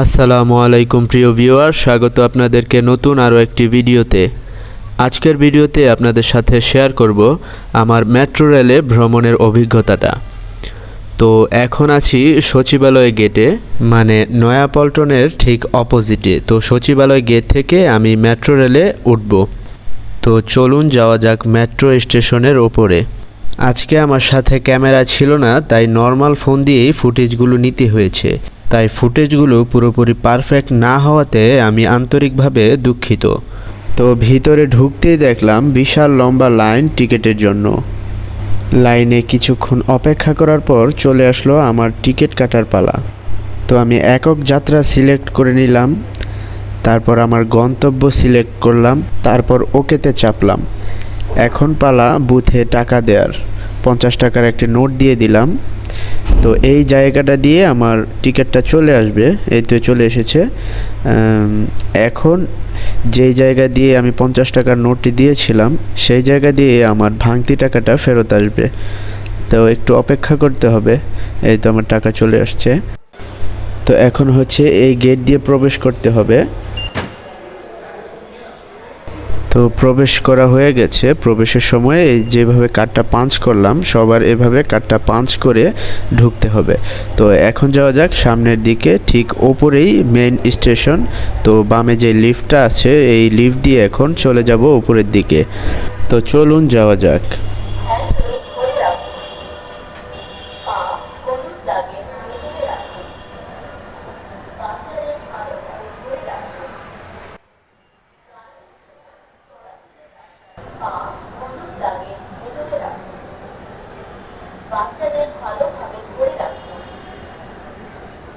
আসসালামু আলাইকুম প্রিয় ভিউয়ার স্বাগত আপনাদেরকে নতুন আরও একটি ভিডিওতে। আজকের ভিডিওতে আপনাদের সাথে শেয়ার করব আমার মেট্রো রেলে ভ্রমণের অভিজ্ঞতাটা। তো এখন আছি সচিবালয় গেটে মানে নয়াপল্টনের ঠিক অপোজিটে। তো সচিবালয় গেট থেকে আমি মেট্রো রেলে উঠব। তো চলুন যাওয়া যাক মেট্রো স্টেশনের ওপরে। আজকে আমার সাথে ক্যামেরা ছিল না, তাই নর্মাল ফোন দিয়েই ফুটেজগুলো নিতে হয়েছে। তাই ফুটেজগুলো পুরোপুরি পারফেক্ট না হওয়াতে আমি আন্তরিকভাবে দুঃখিত। তো ভিতরে ঢুকতেই দেখলাম বিশাল লম্বা লাইন টিকিটের জন্য। লাইনে কিছুক্ষণ অপেক্ষা করার পর চলে আসলো আমার টিকিট কাটার পালা। তো আমি একক যাত্রা সিলেক্ট করে নিলাম, তারপর আমার গন্তব্য সিলেক্ট করলাম, তারপর ওকেতে চাপলাম। এখন পালা বুথে টাকা দেওয়ার পঞ্চাশ টাকার একটি নোট দিয়ে দিলাম। তো এই জায়গাটা দিয়ে আমার টিকিটটা চলে আসবে, এই তো চলে এসেছে। এখন যেই জায়গা দিয়ে আমি পঞ্চাশ টাকার নোটটি দিয়েছিলাম, সেই জায়গা দিয়ে আমার ভাঙতি টাকাটা ফেরত আসবে। তো একটু অপেক্ষা করতে হবে, এই তো আমার টাকা চলে আসছে। তো এখন হচ্ছে এই গেট দিয়ে প্রবেশ করতে হবে। তো প্রবেশ করা হয়ে গেছে। প্রবেশের সময় এই যেভাবে কার্ডটা পাঞ্চ করলাম, সবার এভাবে কার্ডটা পাঞ্চ করে ঢুকতে হবে। তো এখন যাওয়া যাক, সামনের দিকে ঠিক ওপরেই মেইন স্টেশন তো বামে যে লিফটটা আছে, এই লিফট দিয়ে এখন চলে যাব উপরের দিকে। তো চলুন যাওয়া যাক।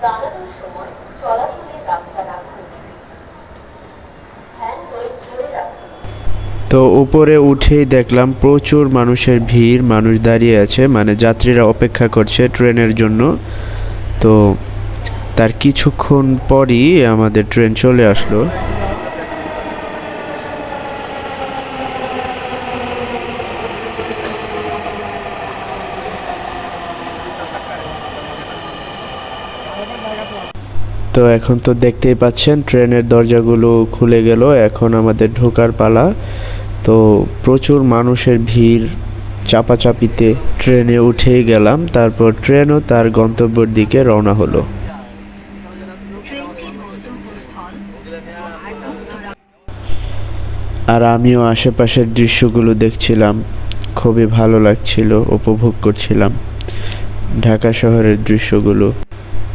দাঁড়ানোর সময় চলাচলের রাস্তা রাখুন। তো উপরে উঠেই দেখলাম প্রচুর মানুষের ভিড়, মানুষ দাঁড়িয়ে আছে মানে যাত্রীরা অপেক্ষা করছে ট্রেনের জন্য। তো তার কিছুক্ষণ পরই আমাদের ট্রেন চলে আসলো। তো এখন তো দেখতেই পাচ্ছেন, ট্রেনের দরজাগুলো খুলে গেল, এখন আমাদের ঢোকার পালা। তো প্রচুর মানুষের ভিড়, চাপাচাপিতে ট্রেনে উঠেই গেলাম, তারপর ট্রেনও তার গন্তব্যের দিকে রওনা হলো। আর আমিও আশেপাশের দৃশ্যগুলো দেখছিলাম, খুবই ভালো লাগছিল, উপভোগ করছিলাম। ঢাকা শহরের দৃশ্যগুলো।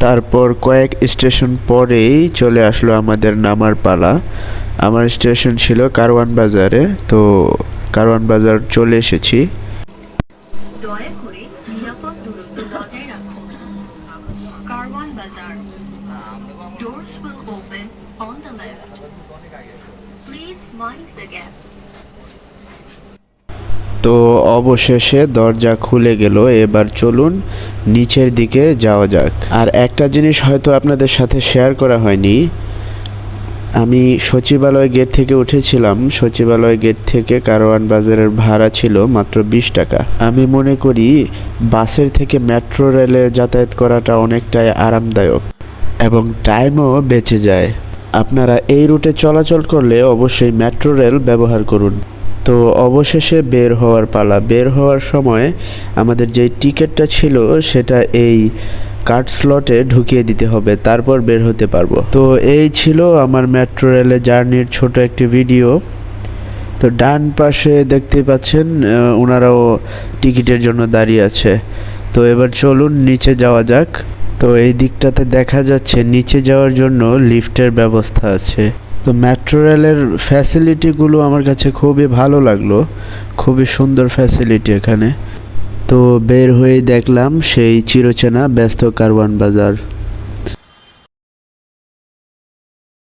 তারপর কয়েক স্টেশন পরেই চলে আসলো আমাদের নামার পালা। আমার স্টেশন ছিল কারওয়ান বাজারে, তো কারওয়ান বাজার চলে এসেছি। mind the gap তো অবশেষে দরজা খুলে গেল। এবার চলুন নিচের দিকে যাওয়া যাক। আর একটা জিনিস হয়তো আপনাদের সাথে শেয়ার করা হয়নি। আমি সচিবালয় গেট থেকে উঠেছিলাম। সচিবালয় গেট থেকে কারওয়ান বাজারের ভাড়া ছিল মাত্র বিশ টাকা। আমি মনে করি বাসের থেকে মেট্রো রেলে যাতায়াত করাটা অনেকটাই আরামদায়ক এবং টাইমও বেঁচে যায়। আপনারা এই রুটে চলাচল করলে অবশ্যই মেট্রো রেল ব্যবহার করুন। তো অবশেষে বের হওয়ার পালা। বের হওয়ার সময় আমাদের যে টিকিটটা ছিল, সেটা এই কার্ড স্লটে ঢুকিয়ে দিতে হবে। তারপর বের হতে পারব। তো এই ছিল আমার মেট্রো রেলের জার্নির ছোট একটি ভিডিও। তো ডান পাশে দেখতে পাচ্ছেন ওনারাও টিকিটের জন্য দাঁড়িয়ে আছে। তো এবার চলুন নিচে যাওয়া যাক। তো এই দিকটাতে দেখা যাচ্ছে, নিচে যাওয়ার জন্য লিফটের ব্যবস্থা আছে। তো মেট্রো রেলের ফ্যাসিলিটিগুলো আমার কাছে খুবই ভালো লাগল। খুবই সুন্দর ফ্যাসিলিটি এখানে। তো বের হয়ে দেখলাম সেই চিরচেনা ব্যস্ত কারওয়ান বাজার।